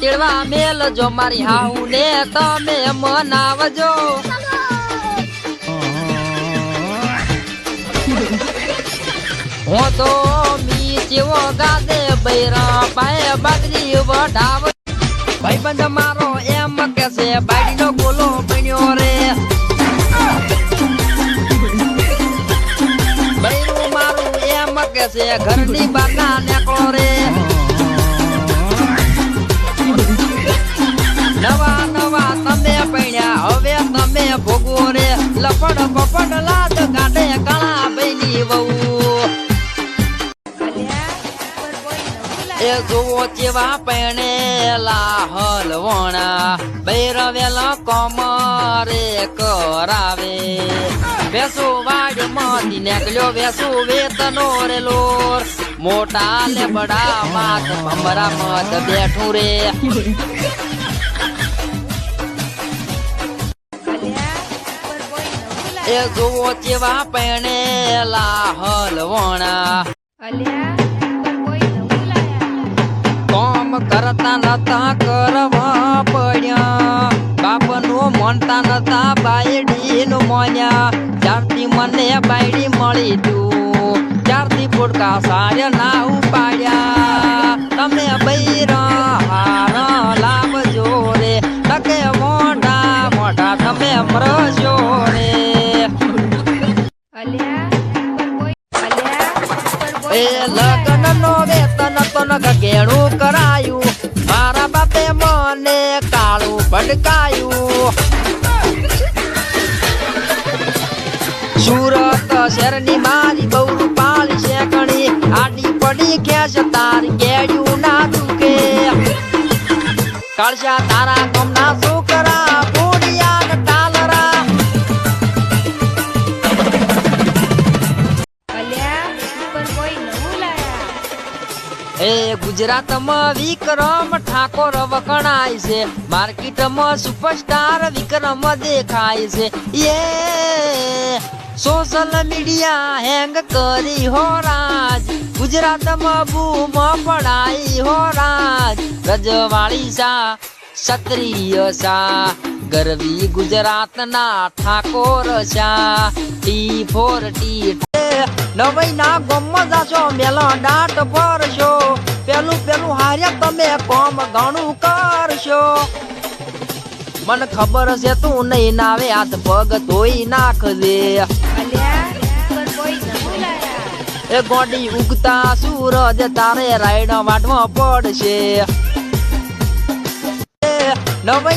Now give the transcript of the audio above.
તેડવા મેલ જો, મારી હાઉ ને તમે મનાવજો. હું તો મી જેવો ગાદે બૈરા પાએ બાજરી વઢાવ. ભાઈબંધ મારો એમ કે છે છે, ઘરની બાકા નીકળો રે નવા નવા તમે પૈણ્યા, હવે તમે ભોગવો રે. લપડ બપડ લાદ કાઢે કાળા બૈની વહુ. એ જુઓ જેવા પૈણેલા હલવણા, ભૈરવેલા કમરે કરાવે. વેસુ વાડમાંથી નીકળ્યો વેસુ વેતનો રે લોર. મોટા લેબડા માત ભમરા મત બેઠું રે. એ જુઓ જેવા પૈણેલા હલવણા. કામ કરતા નતા કરવા પડ્યા. બાપનું મનતા નતા બાયડીનું મોન્યા. જ્યારથી મને બાયડી મળી તું ત્યારથી ફૂટકા સારે ના ઉપાડ્યા. તમે બૈરા હાર લાવજો રે. તકે મોઢા મોઢા તમે મરજો રે. એ લગ્ન નો વેતન તન ગેણું કરાયું. મારા બાપે મને કાળું ભડકાયું. શહેરની મારી બહુ રૂપાળી શેકણી. આડી પડી ખેંચ, તાર કેડ્યું ના દુકે કાળજા તારા ગમના છોકરા બોડિયા ને ટાલરા. એ ગુજરાતમાં વિક્રમ ઠાકોર વખણાય છે. માર્કેટમાં સુપરસ્ટાર વિક્રમ દેખાય છે. યે સોશિયલ મીડિયા હેંગ કરી હો રાજ. ગુજરાતમાં બૂમ પડાઈ હો રાજ. રજવાળી સા ક્ષત્રિય સા ગરવી ગુજરાતના ઠાકોર સા ટી ફોર, ટી નવાઈ ના ગમમાં જાશો, મેલો દાટ ભરશો પેલું પેલું હાર્યા તમે કોમ ઘણું કરશો. મને ખબર છે તું નહીં નાવે હાથ પગ ધોઈ નાખજે. એ ગોડી ઉગતા સૂરજ તારે રાઈડ વાટવા પડશે. નવાઈ